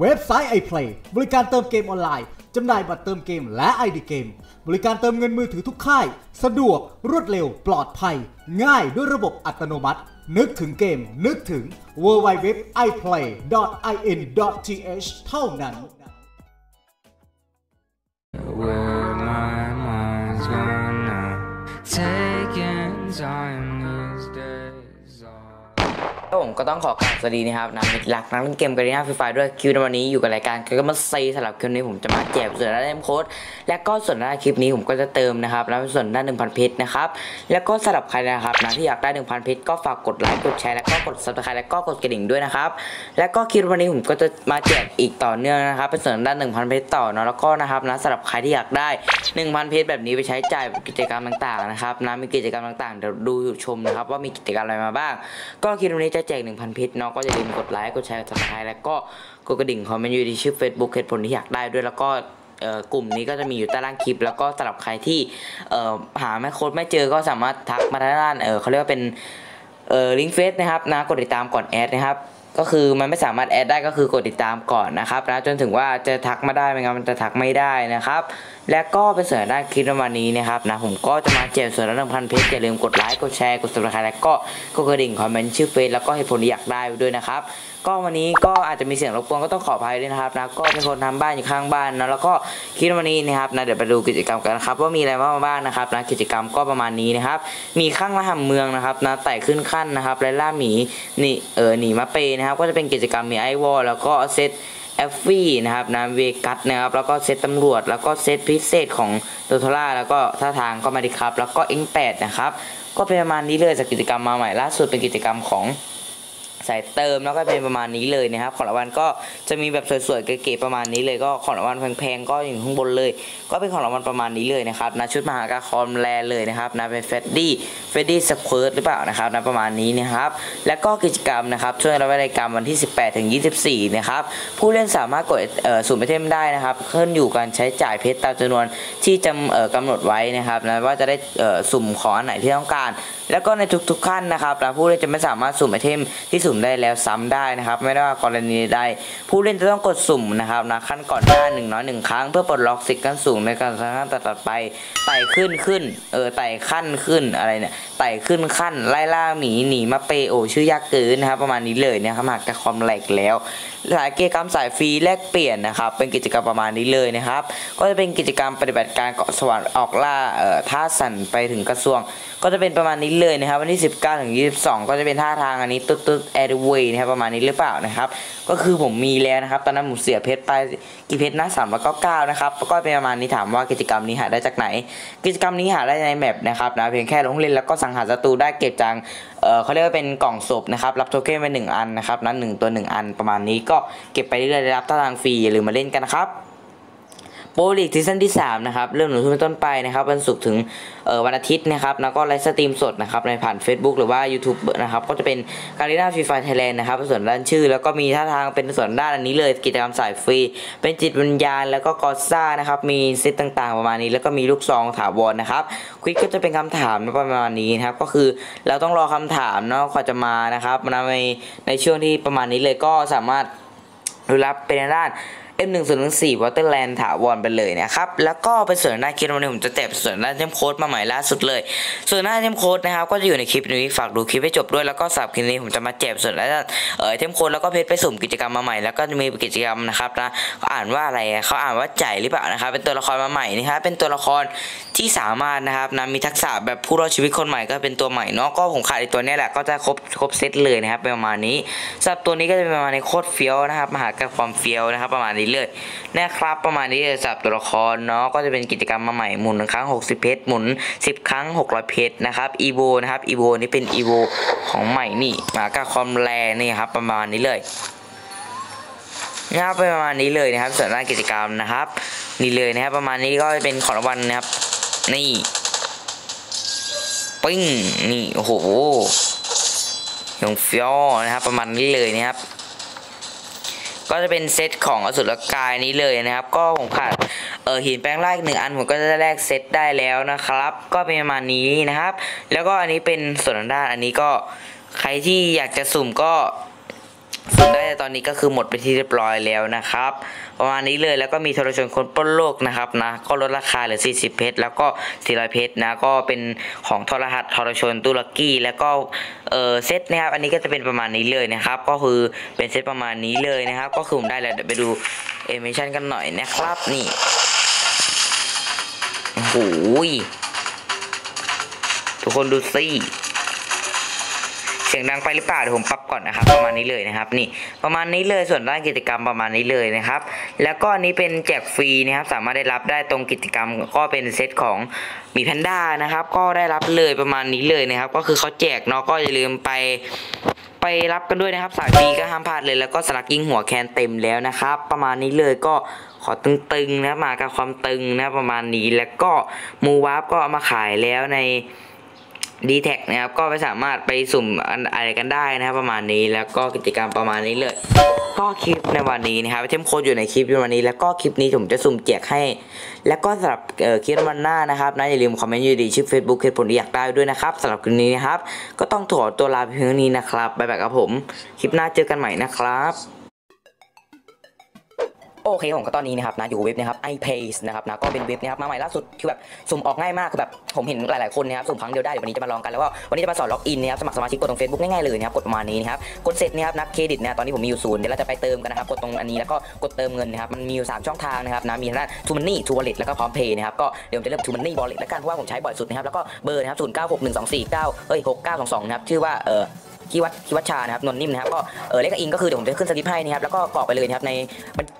เว็บไซต์ iPlay บริการเติมเกมออนไลน์จำหน่ายบัตรเติมเกมและ ID เกม บริการเติมเงินมือถือทุกค่าย สะดวก รวดเร็ว ปลอดภัย ง่ายด้วยระบบอัตโนมัติ นึกถึงเกม นึกถึง www.iplay.in.th เท่านั้น Where my mind's gonna taking time. ก็ผมก็ต้องขอกราบสวัสดีนะครับนะมิตรหลักนักเล่นเกมการีนาฟรีไฟด้วยคิวในวันนี้อยู่กับรายการก็มาซีสำหรับคลิปนี้ผมจะมาแจกส่วนด้าเล่มโค้ดและก็ส่วนด้าคลิปนี้ผมก็จะเติมนะครับแล้วส่วนด้าน1,000เพชรนะครับแล้วก็สำหรับใครนะครับนะที่อยากได้1,000เพชรก็ฝากกดไลค์กดแชร์แล้วก็กดซับสไครต์แล้วก็กดกระดิ่งด้วยนะครับแล้วก็คลิปวันนี้ผมก็จะมาแจกอีกต่อเนื่องนะครับเป็นส่วนด้าน1,000เพชรต่อเนาะแล้วก็นะครับนะสำหรับใครที่อยากได้1,000เพชรแบบนี้ไปใช้จ่ายกิจกรรมต่างๆนะครับนะมีกิจกรรมต่างๆเดี๋ยวดูชมนะครับว่ามีกิจกรรมอะไรมาบ้าง ก็คลิปวันนี้จะแจก 1,000เพชรเนาะก็อย่าลืมกดไลค์กดแชร์กดซับสไครต์แล้วก็กดกระดิ่งคอมเมนต์อยู่ที่ชื่อ Facebook เหตุผลที่อยากได้ด้วยแล้วก็กลุ่มนี้ก็จะมีอยู่ใต้ล่างคลิป แล้วก็สำหรับใครที่หาแม่โค้ดไม่เจอก็สามารถทักมาด้านเออเขาเรียกว่าเป็นลิงก์เฟซนะครับนะกดติดตามก่อนแอดนะครับ ก็คือมันไม่สามารถแอดได้ก็คือกดติดตามก่อนนะครับนะจนถึงว่าจะทักมาได้ไหมครับมันจะทักไม่ได้นะครับ และก็เป็นส่วนด้านคลิปวันนี้นะครับนะผมก็จะมาแจกส่วนด้านหนึ่งพันเพจอย่าลืมกดไลค์กดแชร์กด subscribe แล้วก็กดกระดิ่งคอมเมนต์ชื่อเฟซแล้วก็เหตุผลที่อยากได้ไว้ด้วยนะครับก็วันนี้ก็อาจจะมีเสียงรบกวนก็ต้องขออภัยด้วยนะครับนะก็เป็นคนทำบ้านอยู่ข้างบ้านนะแล้วก็คลิปวันนี้นะครับนะเดี๋ยวไปดูกิจกรรมกันนะครับว่ามีอะไรบ้างนะครับนะกิจกรรมก็ประมาณนี้นะครับมีข้างละหำเมืองนะครับนะไต่ขึ้นขั้นนะครับและล่าหมีนี่เออหนีมาเปนะครับก็จะเป็นกิจกรรมมีไอวอลแล้วก็เซตแอฟฟี่นะครับนะเวกัสนะครับแล้วก็เซตตำรวจ แล้วก็เซตพิเศษของโดโทล่าแล้วก็ท่าทางก็มาดิครับ แล้วก็เอ็งแปดนะครับก็เป็นประมาณนี้เลยจากกิจกรรมมาใหม่ล่าสุดเป็นกิจกรรมของ สายเติมแล้วก็เป็นประมาณนี้เลยนะครับ ของรางวัลก็จะมีแบบสวยๆเก๋ๆประมาณนี้เลย ก็ของรางวัลแพงๆก็อยู่ข้างบนเลย ก็เป็นของรางวัลประมาณนี้เลยนะครับนะชุดมหากาคอมแลเลยนะครับนะเป็นเฟดดี้เฟดดี้สเคิร์ตหรือเปล่านะครับนะประมาณนี้นะครับ แล้วก็กิจกรรมนะครับช่วงระรายการวันที่ 18ถึง24 นะครับ ผู้เล่นสามารถกดสุ่มไอเทมได้นะครับขึ้นอยู่การใช้จ่ายเพชรตามจำนวนที่จำกำหนดไว้นะครับนะว่าจะได้สุ่มของอันไหนที่ต้องการ แล้วก็ในทุกๆขั้นนะครับนะผู้เล่นจะไม่สามารถสุ่มไอเทมที่สุ่มได้แล้วซ้ำได้นะครับ ไม่ว่ากรณีใดผู้เล่นจะต้องกดสุ่มนะครับนะขั้นก่อนหน้าหนึ่งน้อยหนึ่งครั้งเพื่อปลดล็อกสิทธิ์ขั้นสูงในการขั้นตัดๆไปไต่ขึ้นขึ้นเออไต่ขั้นขึ้นอะไรเนี่ยไต่ขึ้นขั้น ไล่ล่าหมีหนีมาเปโอชื่อยากเกินนะครับ ประมาณนี้เลยนะครับหากจะคอมแหลกแล้วหลายกิจกรรมสายฟรีแลกเปลี่ยนนะครับ เป็นกิจกรรมประมาณนี้เลยนะครับ ก็จะเป็นกิจกรรมปฏิบัติการเกาะสวรรค์ออกล่าเอ่อท่าสั่นไปถึงกระทรวง ก็จะเป็นประมาณนี้เลยนะครับ วันที่ 19ถึง22 ก็จะเป็นท่าทางอันนี้ตุ๊ดตุ๊ดแอร์เวย์นะครับประมาณนี้หรือเปล่านะครับ ก็คือผมมีแล้วนะครับ ตอนนั้นผมเสียเพชรไปกี่เพชรนะสามร้อยเก้าเก้านะครับก็เป็นประมาณนี้ถามว่ากิจกรรมนี้หาได้จากไหน กิจกรรมนี้หาได้ในแมปนะครับนะเพียงแค่ลงเล่นแล้วก็สังหารศัตรูได้เก็บจังเออเขาเรียกว่าเป็นกล่องศพนะครับ รับโทเค็นไปหนึ่งอันนะครับ นั้นหนึ่งตัวหนึ่งอันประมาณนี้ก็เก็บไปเรื่อยๆได้รับท่าทางฟรีอย่าลืมมาเล่นกันนะครับ โปรลีกซีซั่นที่ 3 นะครับ เริ่มหนุนเป็นต้นไปนะครับ วันศุกร์ถึงวันอาทิตย์นะครับ แล้วก็ไลฟ์สตรีมสดนะครับ ในผ่าน Facebook หรือว่า YouTube นะครับ ก็จะเป็นการีนาฟรีไฟไทยแลนด์นะครับเป็นส่วนด้านชื่อ แล้วก็มีท่าทางเป็นส่วนด้านอันนี้เลย กิจกรรมสายฟรี เป็นจิตวิญญาณ แล้วก็กอซ่านะครับ มีเซตต่างๆ ประมาณนี้ แล้วก็มีลูกซองถาวรนะครับ ควิกก็จะเป็นคำถามประมาณนี้นะครับ ก็คือเราต้องรอคำถามเนาะกว่าจะมานะครับในในช่วงที่ประมาณนี้เลยก็สามารถรับเป็นด้าน M1014 Waterland ถาวรไปเลยนะครับ แล้วก็เป็นส่วนหน้าคลิปวันนี้ผมจะแตะส่วนหน้าเทมโค้ดมาใหม่ล่าสุดเลย ส่วนหน้าเทมโค้ดนะครับก็จะอยู่ในคลิปนี้ฝากดูคลิปให้จบด้วยแล้วก็สับคลิปนี้ผมจะมาแจกส่วนหน้าเออเทมโค้ดแล้วก็เพจไปสุ่มกิจกรรมมาใหม่แล้วก็จะมีกิจกรรมนะครับนะอ่านว่าอะไรเขาอ่านว่าใจหรือเปล่านะครับเป็นตัวละครมาใหม่นะครับเป็นตัวละครที่สามารถนะครับนะมีทักษะแบบผู้รอดชีวิตคนใหม่ก็เป็นตัวใหม่เนาะก็ผมขาดอีกตัวนี้แหละก็จะครบครบเซตเลยนะครับประมาณนี้สับตัวนี้ก็จะเป็นประมาณในโคตรเฟี้ยวนะครับมหากรรมความเฟี้ยวนะครับประมาณนี้เลยนะครับ ประมาณนี้เลยสำหรับตัวละครเนาะก็จะเป็นกิจกรรมมาใหม่หมุนครั้ง 60 เพชรหมุน 10 ครั้ง 600 เพชรนะครับอีโวนะครับอีโวนี่เป็นอีโวของใหม่นี่มากับความแรงนี่ครับประมาณนี้เลยนะครับประมาณนี้เลยนะครับส่วนด้านกิจกรรมนะครับ นี่เลยนะครับประมาณนี้ก็เป็นของรางวัลนะครับ นี่ปิ้งนี่โอ้โหยงเฟี้ยวนะครับ ประมาณนี้เลยนะครับ ก็จะเป็นเซตของอสุรกายนี้เลยนะครับ ก็ผมขาดเออหินแปลงร่างอีกหนึ่งอันผมก็จะแลกเซตได้แล้วนะครับ ก็เป็นประมาณนี้นะครับ แล้วก็อันนี้เป็นส่วนด้านอันนี้ก็ใครที่อยากจะสุ่มก็ สุ่มได้แต่ตอนนี้ก็คือหมดไปที่เรียบร้อยแล้วนะครับ ประมาณนี้เลยแล้วก็มีทรชนคนปล้นโลกนะครับนะก็ลดราคาเหลือ 40 เพชรแล้วก็ 400 เพชรนะก็เป็นของทรหัสทรชนตุรกีแล้วก็เออเซตนะครับอันนี้ก็จะเป็นประมาณนี้เลยนะครับ ก็คือเป็นเซตประมาณนี้เลยนะครับ ก็คือผมได้แล้วเดี๋ยวไปดูเอมิชันกันหน่อยนะครับนี่โอ้โหทุกคนดูสิ สียงดังไปหรือเปล่าเดี๋ยวผมปรับก่อนนะครับประมาณนี้เลยนะครับ นี่ประมาณนี้เลยส่วนด้านกิจกรรมประมาณนี้เลยนะครับ แล้วก็อันนี้เป็นแจกฟรีนะครับสามารถได้รับได้ตรงกิจกรรมก็เป็นเซตของมีแพนด้านะครับก็ได้รับเลยประมาณนี้เลยนะครับ ก็คือเขาแจกเนาะก็อย่าลืมไปไปรับกันด้วยนะครับสายฟรีก็ห้ามพลาดเลยแล้วก็สลักยิงหัวแคนเต็มแล้วนะครับ ประมาณนี้เลยก็ขอตึงๆนะมากับความตึงนะประมาณนี้แล้วก็มูวาร์ปก็เอามาขายแล้วใน ดีแท็นะครับก็ไปสามารถไปสุ่มอะไรกันได้นะครับประมาณนี้แล้วก็กิจกรรมประมาณนี้เลย ก็คลิปในวันนี้นะครับเทมโคดอยู่ในคลิปในวันนี้ แล้วก็คลิปนี้ผมจะสุ่มแจกให้ แล้วก็สำหรับคลิปวันหน้านะครับนะอย่าลืมคอมเมนต์อยู่ดีชื่อ Facebook เหตุผลที่อยากได้ด้วยนะครับสำหรับคลิปนี้นะครับ ก็ต้องถอดตัวลาเพียงเท่านี้นะครับบ๊ายบายครับผม คลิปหน้าเจอกันใหม่นะครับ โอเคผมก็ตอนนี้นะครับนะอยู่เว็บนะครับ iPace นะครับนะก็เป็นเว็บนะครับมาใหม่ล่าสุดคือแบบสุ่มออกง่ายมากคือแบบผมเห็นหลายๆคนนะครับสุ่มครั้งเดียวได้เดี๋ยววันนี้จะมาลองกันแล้วก็วันนี้จะมาสอนล็อกอินนะครับสมัครสมาชิกกดตรง Facebook ง่ายๆเลยนะครับกดประมาณนี้นะครับกดเสร็จนะครับนับเครดิตนี่ยตอนนี้ผมมีอยู่ศูนย์เดี๋ยวเราจะไปเติมกันนะครับกดตรงอันนี้แล้วก็กดเติมเงินนะครับมันมีอยู่3ช่องทางนะครับนะมีทางด้าน t ูมันนี่ True Wallet แล้วก็พร้อมเพย์นะครับก็เดี๋ยวผมจะเริ่ม t ูมันนี่ Wallet แล้วกันเพราะว่าผมใช้บ่อยสุดนะครับแล้วก็เบอร์นะครับ0 9 6 1 2 4 9เอ้ย6 9 2 2นะครับชื่อว่าเออ คีวัดคีวัชชานะครับนนนิ่มนะครับก็เออเลขอิงก็คือเดี๋ยวผมจะขึ้นสลิปให้นะครับแล้วก็กรอกไปเลยนะครับใน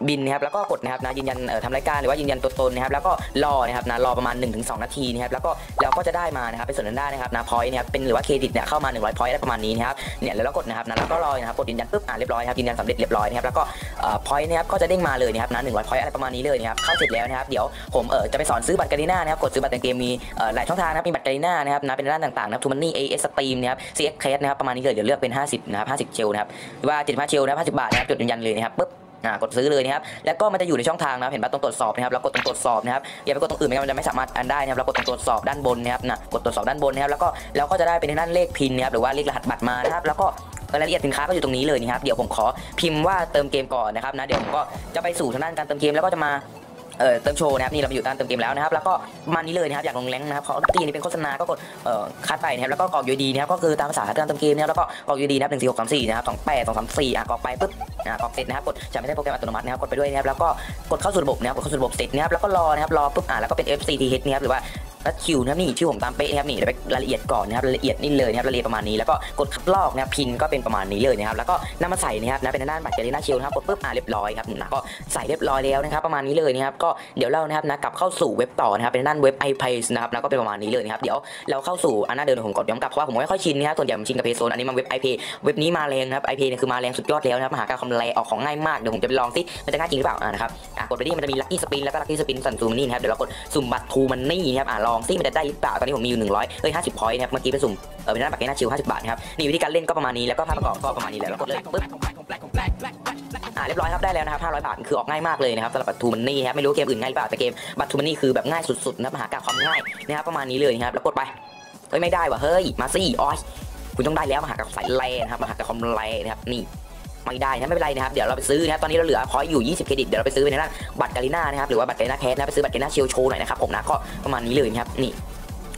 บินนะครับแล้วก็กดนะครับนะยืนยันเอ่อทำรายการหรือว่ายืนยันตัวตนนะครับแล้วก็รอนะครับนะรอประมาณ 1-2 นาทีนะครับแล้วก็เราก็จะได้มานะครับเป็นส่วนนั้นได้นะครับนะพอยต์นะครับเป็นหรือว่าเครดิตเนี่ยเข้ามา 100พอยต์ได้ประมาณนี้นะครับเนี่ยแล้วเรากดนะครับนะแล้วก็รอนะครับกดยืนยันปุ๊บอ่าเรียบร้อยครับยืนยันสำเร็จเรียบร้อยนะครับแล้วก็เอ่อพอยต์นะครับก็จะเด้งมาเลยนะครับนะ100พอยต์อะไรประมาณนี้เลยนะครับเข้าเสร็จแล้วนะครับเดี๋ยวผมเอ่อจะไปสอนซื้อบัตรการีน่านะครับกดซื้อบัตรในเกมมีเอ่อหลายช่องทางนะครับมีบัตรการีน่านะครับนะเป็นด้านต่างๆนะครับทูมันนี่เอเอสตรีมนะครับซีเอฟเคสนะครับประมาณนี้เลยเดี๋ยวเลือกเป็น 50นะครับ50 เชลนะครับหรือว่า75เชลนะครับ50 บาทนะครับจดยืนยันเลยนะครับปุ๊บอ่ากดซื้อเลยนะครับ แล้วก็มันจะอยู่ในช่องทางนะครับเห็นปะตรงตรวจสอบนะครับแล้วกดตรงตรวจสอบนะครับ อย่าไปกดตรงอื่นไม่งั้นมันจะไม่สามารถอันได้นะครับแล้วกดตรงตรวจสอบด้านบนนะครับนะกดตรวจสอบด้านบนนะครับ แล้วก็เราก็จะได้เป็นด้านเลขพินนะครับ หรือว่าเลขรหัสบัตรมานะครับ แล้วก็รายละเอียดสินค้าก็อยู่ตรงนี้เลยนะครับ เดี๋ยวผมขอพิมพ์ว่าเติมเกมก่อนนะครับนะ เดี๋ยวผมก็จะไปสู่ทางด้านการเติมเกมแล้วก็จะมา เอ่อเติมโชว์นะครับนี่เราไปอยู่ตามเติมเกมแล้วนะครับแล้วก็มาณนี้เลยนะครับอยากลงแรงนะครับเขาตีนี้เป็นโฆษณาก็กดเอ่อคัดไปนะครับแล้วก็กรอกยูดีนะครับก็คือตามภาษาการเติมเกมนะครับแล้วก็กรอกยูดีนะครับหนึ่งสี่หกสามสี่นะครับสองแปดสองสามสี่อะกรอกไปปุ๊บอะกรอกเสร็จนะครับกดจะไม่ใช่โปรแกรมอัตโนมัตินะครับกดไปด้วยนะครับแล้วก็กดเข้าสู่ระบบนะครับกดเข้าสู่ระบบเสร็จนะครับแล้วก็รอนะครับรอปุ๊บอะแล้วก็เป็น FCTH นะครับหรือว่า รัดคิวนะครับนี่ชื่อผมตามเป๊ะนะครับนี่รายละเอียดก่อนนะครับรายละเอียดนี่เลยนะครับรายละเอียดประมาณนี้แล้วก็กดคัดลอกนะครับพินก็เป็นประมาณนี้เลยนะครับแล้วก็นำมาใส่นะครับนะเป็นด้านบัตรเจลิน่าชิลนะครับกดปุ๊บอ่าเรียบร้อยครับนะก็ใส่เรียบร้อยแล้วนะครับประมาณนี้เลยนะครับก็เดี๋ยวเรานะครับนะกลับเข้าสู่เว็บต่อนะครับเป็นด้านเว็บ i p a c e นะครับแล้วก็เป็นประมาณนี้เลยนะครับเดี๋ยวเราเข้าสู่อันหน้าเดิมผมกดย้อนกลับเพราะว่าผมไม่ค่อยชินนะครับส่วนใหญ่ผมชินกับเพโซนอันนี้มาเว็บ i p a เว็บนี้มาแรงนะครับ i p a เนี่ยคือมาแรงสุดยอดแล้วนะครับมหาการคอมไลออกของง่ายมากเดี๋ยวผมจะไปลองสิมันจะง่ายจริงหรือเปล่านะครับกดไปที่มันจะมีลัคกี้สปินแล้วก็ลัคกี้สปินสันซูมนี่นะครับเดี๋ยวเรากดสุ่มบัตรทูมันนี่นะครับอะลอองสิมันจะได้หรือเปล่าตอนนี้ผมมีอยู่ 100เอ้ย50พอยต์นะครับเมื่อกี้ไปสุ่มเออเป็นด้านบัตรเกน่าชิล50 บาทนะครับนี่วิธีการเล่นก็ประมาณนี้แล้วก็ภาพประกอบก็ประมาณนี้แหละแล้วกดเลยปึ๊บอ่าเรียบร้อยครับได้แล้วนะครับ500 บาทคือออกง่ายมากเลยนะครับสำหรับบัตรทูมันนี่ครับไม่รู้เกมอื่นง่ายหรือเปล่าแต่เกมบัตรทูมันนี่คือแบบง่ายสุดๆนะมหากาความง่ายนะครับประมาณนี้เลยนะครับแล้วกดไปเฮ้ยไม่ได้ว่ะเฮ้ยมาสิออยคุณต้องได้แล้วมหากาพย์สายแลนะครับมหากาความแลนะครับนี่ ไม่ได้นะไม่เป็นไรนะครับเดี๋ยวเราไปซื้อนะครับตอนนี้เราเหลือพอยอยู่ 20 เครดิตเดี๋ยวเราไปซื้อเป็นด้านบัตรกาลิน่านะครับหรือว่าบัตรกาลิน่าแคสนะไปซื้อบัตรกาลิน่าเชียวโชว์หน่อยนะครับผมนะก็ประมาณนี้เลยนะครับนี่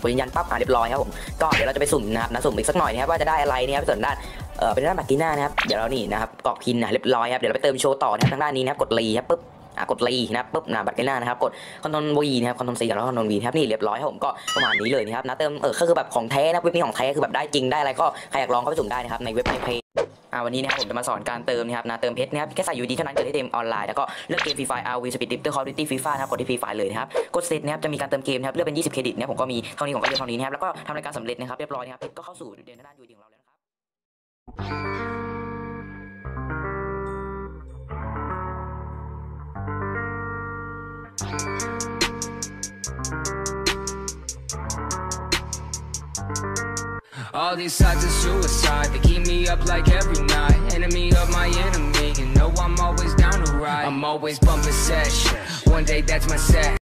กดยืนยันปั๊บอะเรียบร้อยครับผมก็เดี๋ยวเราจะไปสุ่มนะครับนะสุ่มอีกสักหน่อยนะครับว่าจะได้อะไรนะครับส่วนด้านเออเป็นด้านบัตรกาลิน่านะครับเดี๋ยวเรานี่นะครับกรอกพินนะเรียบร้อยครับเดี๋ยวเราไปเติมโชว์ต่อนะครับทางด้านนี้นะครับกดรีครับปุ๊บอะกดรีนะครับปุ๊บนะบัตรกาลิน่านะครับกดคอนโทรลวีนะครับคอนโทรลซีแล้วคอนโทรลวีครับนี่เรียบร้อยครับผมก็ประมาณนี้เลยนะครับนะเติมเออก็คือแบบของแท้นะเว็บนี้ของแท้คือแบบได้จริงได้อะไรก็ใครอยากลองก็ไปสุ่มได้นะครับในเว็บไอเพย อ่าวันนี้นะครับผมจะมาสอนการเติมนะครับนะเติมเพชรนะครับแค่ใส่ยูดีเท่านั้นเกิดได้เต็มออนไลน์แล้วก็เลือกเกมฟรีไฟอาร์วีสปีดดิฟเตอร์คอร์ดิตี้ฟรีไฟนะครับกดที่ฟรีไฟเลยนะครับกดเซตนะครับจะมีการเติมเกมนะครับเลือกเป็น 20 เครดิตนะครับผมก็มีเท่านี้ผมก็เลือกเท่านี้นะครับแล้วก็ทำรายการสำเร็จนะครับเรียบร้อยนะครับเพชรก็เข้าสู่เดือนหน้ายูดีของเราแล้วนะครับ All these thoughts of suicide, they keep me up like every night. Enemy of my enemy, you know I'm always down to ride. I'm always bumping sesh. One day that's my set.